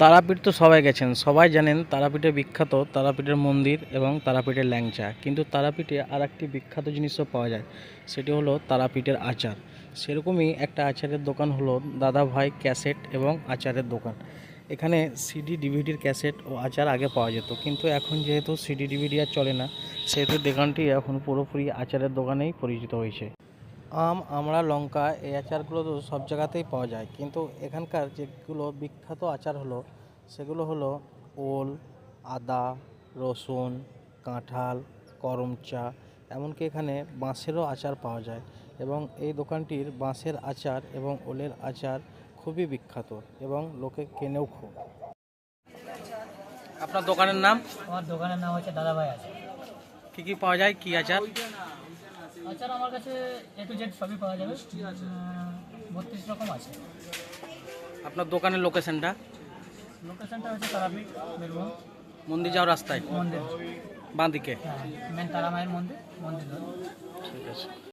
তারাপীঠ তো সবাই গেছেন, সবাই জানেন তারাপীঠে বিখ্যাত তারাপীঠের মন্দির এবং তারাপীঠের ল্যাংচা। কিন্তু তারাপীঠে আর একটি বিখ্যাত জিনিসও পাওয়া যায়, সেটি হলো তারাপীঠের আচার। সেরকমই একটা আচারের দোকান হলো দাদা ভাই ক্যাসেট এবং আচারের দোকান। এখানে সিডি ডিভিডির ক্যাসেট ও আচার আগে পাওয়া যেত, কিন্তু এখন যেহেতু সিডি ডিভিডি আর চলে না, সেহেতু দোকানটি এখন পুরোপুরি আচারের দোকানেই পরিচিত হয়েছে। আম আমড়া লঙ্কা এই আচারগুলো তো সব জায়গাতেই পাওয়া যায়। কিন্তু এখানকার যেগুলো বিখ্যাত আচার হলো সেগুলো হলো ওল আদা রসুন কাঁঠাল করমচা এমনকি এখানে বাঁশেরও আচার পাওয়া যায়। এবং এই দোকানটির বাঁশের আচার এবং ওলের আচার খুবই বিখ্যাত এবং লোকে কেনেও খুব। আপনার দোকানের নাম? আমার দোকানের নাম হচ্ছে দাদাভাই আচার। কী কী পাওয়া যায়? কী আচার? আচার আমার কাছে এ টু জেড সবই পাওয়া যাবে। বত্রিশ রকম আছে। আপনার দোকানের লোকেশনটা? লোকেশনটা হচ্ছে তারাপীঠ বীরভূম। মন্দির যাওয়ার রাস্তায়? মন্দির। বাঁ দিকে হ্যাঁ মেন তারা মায়ের মন্দির মন্দির ঠিক আছে।